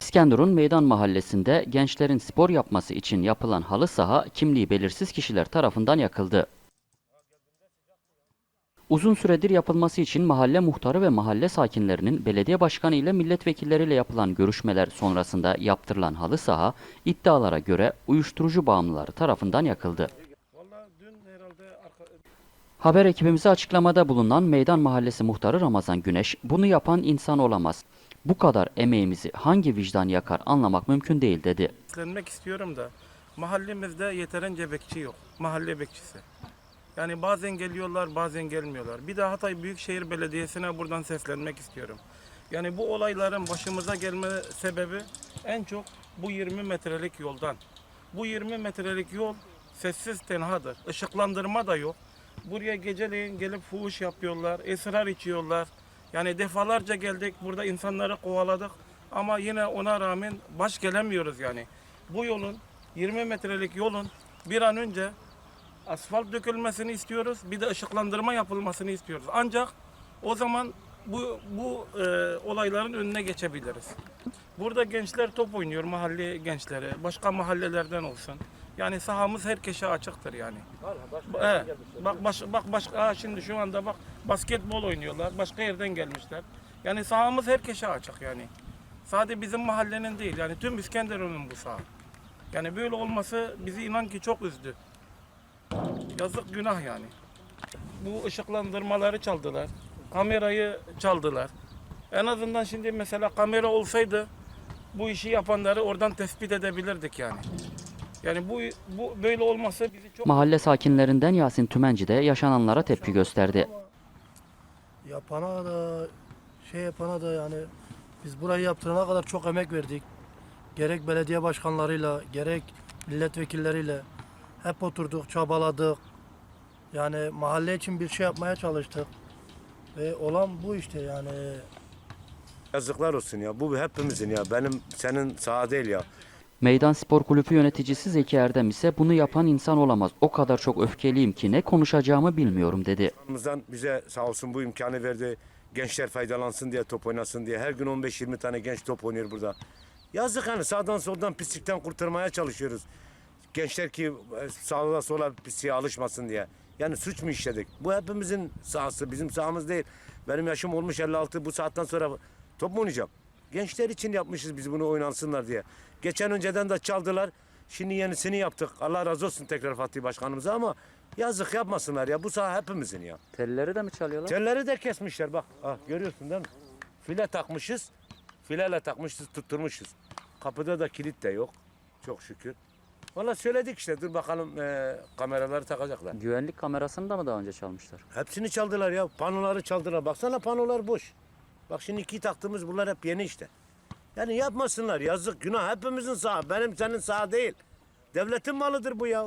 İskenderun Meydan Mahallesi'nde gençlerin spor yapması için yapılan halı saha kimliği belirsiz kişiler tarafından yakıldı. Uzun süredir yapılması için mahalle muhtarı ve mahalle sakinlerinin belediye başkanı ile milletvekilleriyle yapılan görüşmeler sonrasında yaptırılan halı saha iddialara göre uyuşturucu bağımlıları tarafından yakıldı. Haber ekibimize açıklamada bulunan Meydan Mahallesi muhtarı Ramazan Güneş, bunu yapan insan olamaz. Bu kadar emeğimizi hangi vicdan yakar anlamak mümkün değil dedi. seslenmek istiyorum da mahallemizde yeterince bekçi yok. Mahalle bekçisi. Yani bazen geliyorlar bazen gelmiyorlar. Bir de Hatay Büyükşehir Belediyesi'ne buradan seslenmek istiyorum. Yani bu olayların başımıza gelme sebebi en çok bu 20 metrelik yoldan. Bu 20 metrelik yol sessiz tenhadır. Işıklandırma da yok. Buraya geceleyin gelip fuhuş yapıyorlar, esrar içiyorlar. Yani defalarca geldik burada insanları kovaladık ama yine ona rağmen baş gelemiyoruz yani. Bu yolun 20 metrelik yolun bir an önce asfalt dökülmesini istiyoruz. Bir de ışıklandırma yapılmasını istiyoruz. Ancak o zaman bu bu e, olayların önüne geçebiliriz. Burada gençler top oynuyor mahalle gençleri. Başka mahallelerden olsun. Yani sahamız herkese açıktır yani. Evet. Bak baş, bak başka ha şimdi şu anda bak basketbol oynuyorlar. Başka yerden gelmişler. Yani sahamız herkese açık yani. Sadece bizim mahallenin değil yani tüm İskenderun'un bu saha. Yani böyle olması bizi inan ki çok üzdü. Yazık günah yani. Bu ışıklandırmaları çaldılar. Kamerayı çaldılar. En azından şimdi mesela kamera olsaydı bu işi yapanları oradan tespit edebilirdik yani. Yani bu bu böyle olması bizi çok Mahalle sakinlerinden Yasin Tümenci de yaşananlara tepki gösterdi. Yapana da şey yapana da yani biz burayı yaptırana kadar çok emek verdik. Gerek belediye başkanlarıyla gerek milletvekilleriyle hep oturduk, çabaladık. Yani mahalle için bir şey yapmaya çalıştık. Ve olan bu işte yani Yazıklar olsun ya. Bu hepimizin ya. Benim senin sağ değil ya. Meydan Spor Kulübü yöneticisi Zeki Erdem ise bunu yapan insan olamaz. O kadar çok öfkeliyim ki ne konuşacağımı bilmiyorum dedi. Bize sağ olsun bu imkanı verdi. Gençler faydalansın diye top oynasın diye. Her gün 15-20 tane genç top oynuyor burada. Yazık hani sağdan soldan pislikten kurtarmaya çalışıyoruz. Gençler ki e, sağa sola pisliğe alışmasın diye. Yani suç mu işledik? Bu hepimizin sahası, bizim sahamız değil. Benim yaşım olmuş 56, bu saatten sonra top mu oynayacağım? Gençler için yapmışız biz bunu oynansınlar diye. Geçen önceden de çaldılar. Şimdi yenisini yaptık. Allah razı olsun tekrar Fatih Başkanımıza ama yazık yapmasınlar ya. Bu saha hepimizin ya. Telleri de mi çalıyorlar? Telleri de kesmişler bak. Ah, görüyorsun değil mi? File takmışız. Fileyle takmışız, tutturmuşuz. Kapıda da kilit de yok. Çok şükür. Valla söyledik işte. Dur bakalım eee, kameraları takacaklar. Güvenlik kamerasını da mı daha önce çalmışlar? Hepsini çaldılar ya. Panoları çaldılar. Baksana panolar boş. Bak şimdi iki taktığımız bunlar hep yeni işte. Yani yapmasınlar. Yazık, günah. Hepimizin sağ. Benim senin sağ değil. Devletin malıdır bu ya.